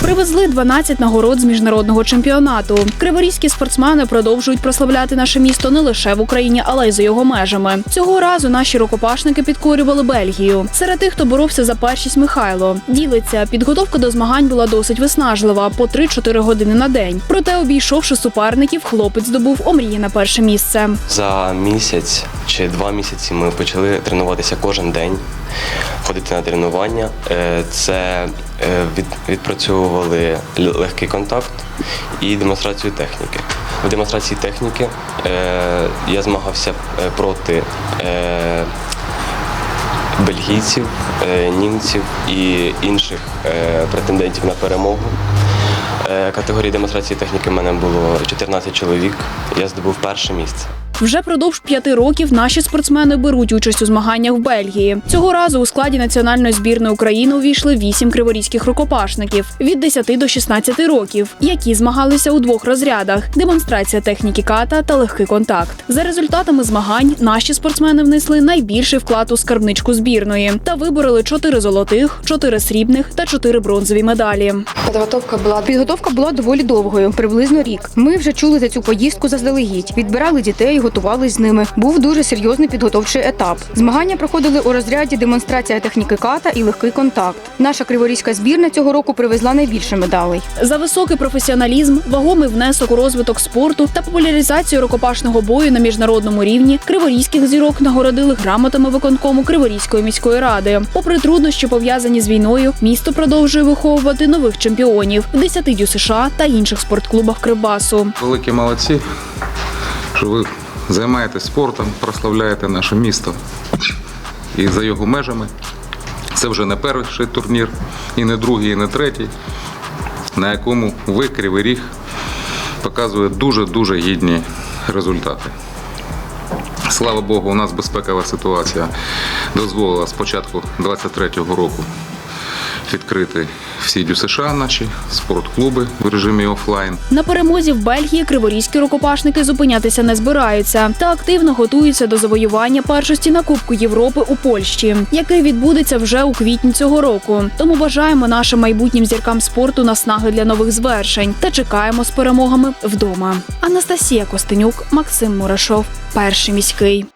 Привезли 12 нагород з міжнародного чемпіонату. Криворізькі спортсмени продовжують прославляти наше місто не лише в Україні, але й за його межами. Цього разу наші рукопашники підкорювали Бельгію. Серед тих, хто боровся за першість Михайло. Ділиться, підготовка до змагань була досить виснажлива по 3-4 години на день. Проте, обійшовши суперників, хлопець здобув омріяне перше місце. За місяць чи два місяці ми почали тренуватися кожен день, ходити на тренування. Е, Це е, відпрацьовували легкий контакт і демонстрацію техніки. В демонстрації техніки е, я змагався проти бельгійців, німців і інших претендентів на перемогу. Категорії демонстрації техніки в мене було 14 чоловік. Я здобув перше місце. Вже продовж п'яти років наші спортсмени беруть участь у змаганнях в Бельгії. Цього разу у складі національної збірної України увійшли вісім криворізьких рукопашників від 10 до 16 років, які змагалися у двох розрядах: демонстрація техніки ката та легкий контакт. За результатами змагань наші спортсмени внесли найбільший вклад у скарбничку збірної та вибороли чотири золотих, чотири срібних та чотири бронзові медалі. Підготовка була Підготовка була доволі довгою, приблизно рік. Ми вже чули за цю поїздку заздалегідь, відбирали дітей, готувались з ними. Був дуже серйозний підготовчий етап. Змагання проходили у розряді демонстрація техніки ката і легкий контакт. Наша криворізька збірна цього року привезла найбільше медалей. За високий професіоналізм, вагомий внесок у розвиток спорту та популяризацію рукопашного бою на міжнародному рівні криворізьких зірок нагородили грамотами виконкому Криворізької міської ради. Попри труднощі пов'язані з війною, місто продовжує виховувати нових чемпіонів в 10 дю США та інших спортклубах Кривбасу. Великі молодці, що ви займаєтесь спортом, прославляєте наше місто і за його межами. Це вже не перший турнір, і не другий, і не третій, на якому ви, Кривий Ріг, показує дуже-дуже гідні результати. Слава Богу, у нас безпекова ситуація дозволила з початку 23-го року відкрити всі США наші спортклуби в режимі офлайн. На перемозі в Бельгії криворізькі рукопашники зупинятися не збираються та активно готуються до завоювання першості на Кубку Європи у Польщі, який відбудеться вже у квітні цього року. Тому бажаємо нашим майбутнім зіркам спорту наснаги для нових звершень та чекаємо з перемогами вдома. Анастасія Костенюк, Максим Мурашов, перший міський.